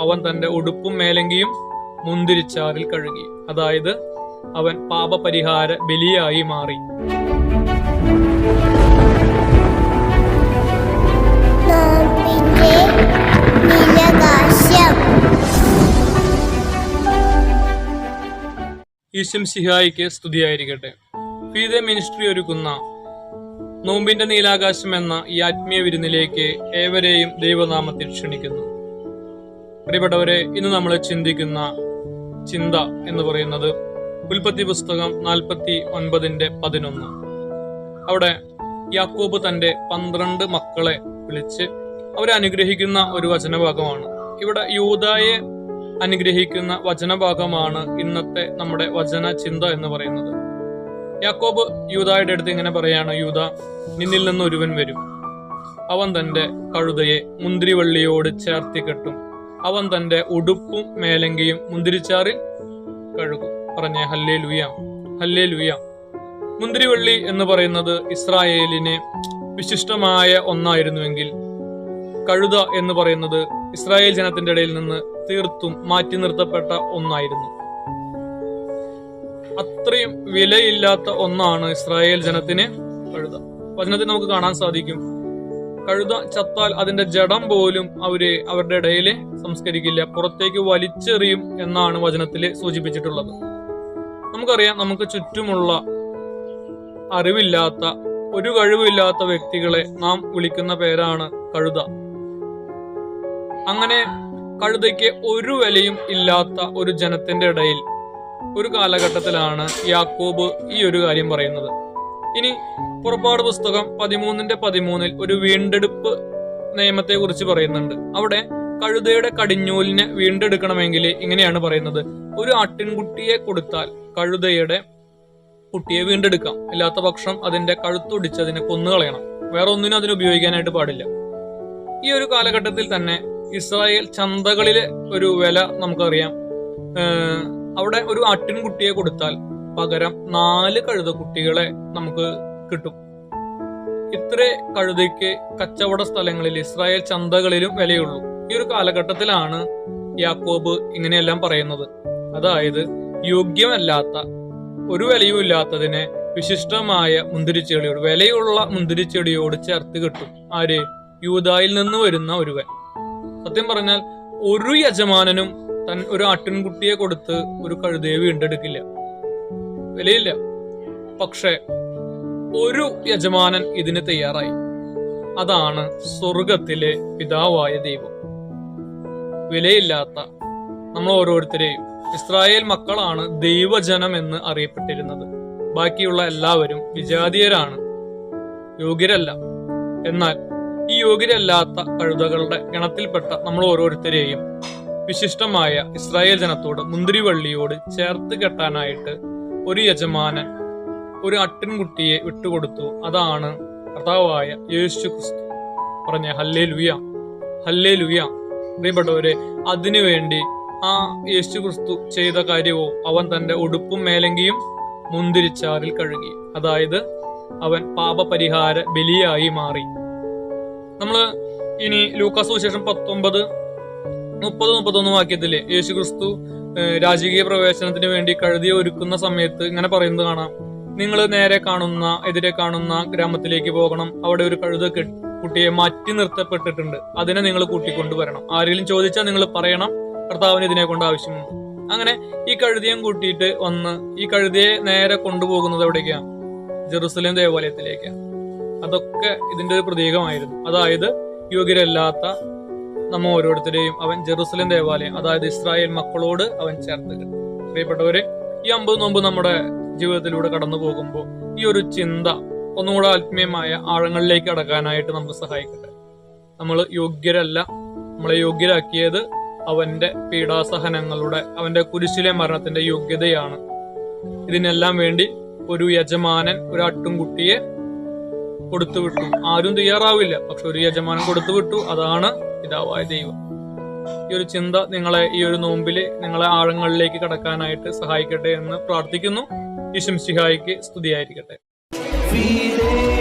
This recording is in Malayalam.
അവൻ തന്റെ ഉടുപ്പും മേലങ്കിയും മുന്തിരിച്ചാറിൽ കഴുകി. അതായത് അവൻ പാപപരിഹാര ബലിയായി മാറി. ഈശ്വം സിഹായിക്ക് സ്തുതിയായിരിക്കട്ടെ. ഫീദ മിനിസ്ട്രി ഒരുക്കുന്ന നോമ്പിന്റെ നീലാകാശം എന്ന ഈ ആത്മീയ വിരുന്നിലേക്ക് ഏവരെയും ദൈവനാമത്തിൽ ക്ഷണിക്കുന്നു. പ്രിയപ്പെട്ടവരെ ഇന്ന് നമ്മൾ ചിന്തിക്കുന്ന ചിന്ത എന്ന് പറയുന്നത് ഉൽപ്പത്തി പുസ്തകം നാൽപ്പത്തി ഒൻപതിന്റെ പതിനൊന്ന്. അവിടെ യാക്കോബ് തന്റെ പന്ത്രണ്ട് മക്കളെ വിളിച്ച് അവരെ അനുഗ്രഹിക്കുന്ന ഒരു വചനഭാഗമാണ്. ഇവിടെ യൂതായെ അനുഗ്രഹിക്കുന്ന വചനഭാഗമാണ് ഇന്നത്തെ നമ്മുടെ വചന ചിന്ത എന്ന് പറയുന്നത്. യാക്കോബ് യൂതായുടെ അടുത്ത് ഇങ്ങനെ പറയാണ് യൂത നിന്നിൽ നിന്ന് ഒരുവൻ വരും. അവൻ തന്റെ കഴുതയെ മുന്തിരിവള്ളിയോട് ചേർത്തി കെട്ടും. അവൻ തന്റെ ഉടുപ്പും മേലങ്കയും മുന്തിരിച്ചാറിൽ കഴുകും. പറഞ്ഞ ഹല്ലേ ലുയാം ഹല്ലേ ലുയാം മുന്തിരിവള്ളി എന്ന് പറയുന്നത് ഇസ്രായേലിനെ വിശിഷ്ടമായ ഒന്നായിരുന്നുവെങ്കിൽ കഴുത എന്ന് പറയുന്നത് ഇസ്രായേൽ ജനത്തിന്റെ ഇടയിൽ നിന്ന് തീർത്തും മാറ്റി നിർത്തപ്പെട്ട ഒന്നായിരുന്നു. അത്രയും വിലയില്ലാത്ത ഒന്നാണ് ഇസ്രായേൽ ജനത്തിന് കഴുത. വചനത്തിൽ നമുക്ക് കാണാൻ സാധിക്കും കഴുത ചത്താൽ അതിന്റെ ജഡം പോലും അവർ അവരുടെ ഇടയിൽ സംസ്കരിക്കില്ല. പുറത്തേക്ക് വലിച്ചെറിയും എന്നാണ് വചനത്തിൽ സൂചിപ്പിച്ചിട്ടുള്ളത്. നമുക്കറിയാം നമുക്ക് ചുറ്റുമുള്ള അറിവില്ലാത്ത ഒരു കഴിവില്ലാത്ത വ്യക്തികളെ നാം വിളിക്കുന്ന പേരാണ് കഴുത. അങ്ങനെ കഴുതയ്ക്ക് ഒരു വിലയും ഇല്ലാത്ത ഒരു ജനത്തിന്റെ ഇടയിൽ ഒരു കാലഘട്ടത്തിലാണ് യാക്കോബ് ഈ ഒരു കാര്യം പറയുന്നത്. ഇനി പുറപ്പാട് പുസ്തകം പതിമൂന്നിന്റെ പതിമൂന്നിൽ ഒരു വീണ്ടെടുപ്പ് നിയമത്തെ കുറിച്ച് പറയുന്നുണ്ട്. അവിടെ കഴുതയുടെ കടിഞ്ഞൂലിനെ വീണ്ടെടുക്കണമെങ്കിൽ ഇങ്ങനെയാണ് പറയുന്നത്. ഒരു ആട്ടിൻകുട്ടിയെ കൊടുത്താൽ കഴുതയുടെ കുട്ടിയെ വീണ്ടെടുക്കാം. അല്ലാത്ത പക്ഷം അതിന്റെ കഴുത്തൊടിച്ച് അതിനെ കൊന്നുകളയണം. വേറെ ഒന്നിനും അതിന് ഉപയോഗിക്കാനായിട്ട് പാടില്ല. ഈ ഒരു കാലഘട്ടത്തിൽ തന്നെ ഇസ്രായേൽ ചന്തകളിലെ ഒരു വില നമുക്കറിയാം. അവിടെ ഒരു ആട്ടിൻകുട്ടിയെ കൊടുത്താൽ പകരം നാല് കഴുത കുട്ടികളെ നമുക്ക് കിട്ടും. ഇത്ര കഴുതയ്ക്ക് കച്ചവട സ്ഥലങ്ങളിൽ ഇസ്രായേൽ ചന്തകളിലും വിലയുള്ളൂ. ഈ ഒരു കാലഘട്ടത്തിലാണ് യാക്കോബ് ഇങ്ങനെയെല്ലാം പറയുന്നത്. അതായത് യോഗ്യമല്ലാത്ത ഒരു വിലയും ഇല്ലാത്തതിനെ വിശിഷ്ടമായ മുന്തിരിച്ചെടിയോട് വിലയുള്ള മുന്തിരിച്ചെടിയോട് ചേർത്ത് കിട്ടും. ആര്? യൂതായിൽ നിന്ന് വരുന്ന ഒരുവൻ. സത്യം പറഞ്ഞാൽ ഒരു യജമാനനും തൻ ഒരു ആട്ടിൻകുട്ടിയെ കൊടുത്ത് ഒരു കഴുതയെ വീണ്ടെടുക്കില്ല. വിലയില്ല പക്ഷെ ഒരു യജമാനൻ ഇതിന് തയ്യാറായി. അതാണ് സ്വർഗത്തിലെ പിതാവായ ദൈവം. വിലയില്ലാത്ത നമ്മൾ ഓരോരുത്തരെയും. ഇസ്രായേൽ മക്കളാണ് ദൈവജനം എന്ന് അറിയപ്പെട്ടിരുന്നത്. ബാക്കിയുള്ള എല്ലാവരും വിജാതീയരാണ്. യോഗ്യരല്ല. എന്നാൽ ഈ യോഗ്യരല്ലാത്ത കഴുതകളുടെ ഗണത്തിൽപ്പെട്ട നമ്മൾ ഓരോരുത്തരെയും വിശിഷ്ടമായ ഇസ്രായേൽ ജനത്തോട് മുന്തിരിവള്ളിയോട് ചേർത്ത് കെട്ടാനായിട്ട് ഒരു യജമാനൻ ഒരു അട്ടിൻകുട്ടിയെ വിട്ടുകൊടുത്തു. അതാണ് കർത്താവായ യേശു ക്രിസ്തു. പറഞ്ഞ ഹല്ലേ ലുയ ഹല്ലേ ലുയ പ്രിയപ്പെട്ടവരെ അതിനുവേണ്ടി ആ യേശു ക്രിസ്തു ചെയ്ത കാര്യവും അവൻ തന്റെ ഉടുപ്പും മേലങ്കിയും മുന്തിരിച്ചാറിൽ കഴുകി. അതായത് അവൻ പാപപരിഹാര ബലിയായി മാറി. നമ്മൾ ഇനി ലൂക്കാസ് സുവിശേഷം പത്തൊമ്പത് മുപ്പത് മുപ്പത്തൊന്ന് വാക്യത്തിൽ യേശു ക്രിസ്തു രാജകീയ പ്രവേശനത്തിന് വേണ്ടി കഴുതി ഒരുക്കുന്ന സമയത്ത് ഇങ്ങനെ പറയുന്നത് കാണാം. നിങ്ങൾ നേരെ കാണുന്ന എതിരെ കാണുന്ന ഗ്രാമത്തിലേക്ക് പോകണം. അവിടെ ഒരു കഴുത കുട്ടിയെ മാറ്റി നിർത്തപ്പെട്ടിട്ടുണ്ട്. അതിനെ നിങ്ങൾ കൂട്ടിക്കൊണ്ടുവരണം. ആരെങ്കിലും ചോദിച്ചാൽ നിങ്ങൾ പറയണം. കർത്താവിന് ഇതിനെ കൊണ്ട് ആവശ്യമുണ്ട്. അങ്ങനെ ഈ കഴുതിയും കൂട്ടിയിട്ട് വന്ന് ഈ കഴുതിയെ നേരെ കൊണ്ടുപോകുന്നത് എവിടേക്കാണ് ജെറുസലേം ദേവാലയത്തിലേക്കാണ് അതൊക്കെ ഇതിന്റെ ഒരു പ്രതീകമായിരുന്നു. അതായത് യോഗ്യരല്ലാത്ത നമ്മ ഓരോരുത്തരെയും അവൻ ജെറുസലേം ദേവാലയം അതായത് ഇസ്രായേൽ മക്കളോട് അവൻ ചേർത്ത് പ്രിയപ്പെട്ടവരെ ഈ അമ്പത് നോമ്പ് നമ്മുടെ ജീവിതത്തിലൂടെ കടന്നു പോകുമ്പോൾ ഈ ഒരു ചിന്ത ഒന്നുകൂടെ ആത്മീയമായ ആഴങ്ങളിലേക്ക് അടക്കാനായിട്ട് നമുക്ക് സഹായിക്കട്ടെ. നമ്മൾ യോഗ്യരല്ല. നമ്മളെ യോഗ്യരാക്കിയത് അവന്റെ പീഡാസഹനങ്ങളുടെ അവന്റെ കുരിശിലെ മരണത്തിന്റെ യോഗ്യതയാണ്. ഇതിനെല്ലാം വേണ്ടി ഒരു യജമാനൻ ഒരു ആട്ടുംകുട്ടിയെ കൊടുത്തുവിട്ടു ആരും തയ്യാറാവില്ല. പക്ഷെ ഒരു യജമാനൻ കൊടുത്തുവിട്ടു അതാണ് പിതാവായ ദൈവം. ഈ ഒരു ചിന്ത നിങ്ങളെ ഈ ഒരു നോമ്പിൽ നിങ്ങളെ ആഴങ്ങളിലേക്ക് കടക്കാനായിട്ട് സഹായിക്കട്ടെ എന്ന് പ്രാർത്ഥിക്കുന്നു. ഈശംസിഹായിക്ക് സ്തുതിയായിരിക്കട്ടെ. Fide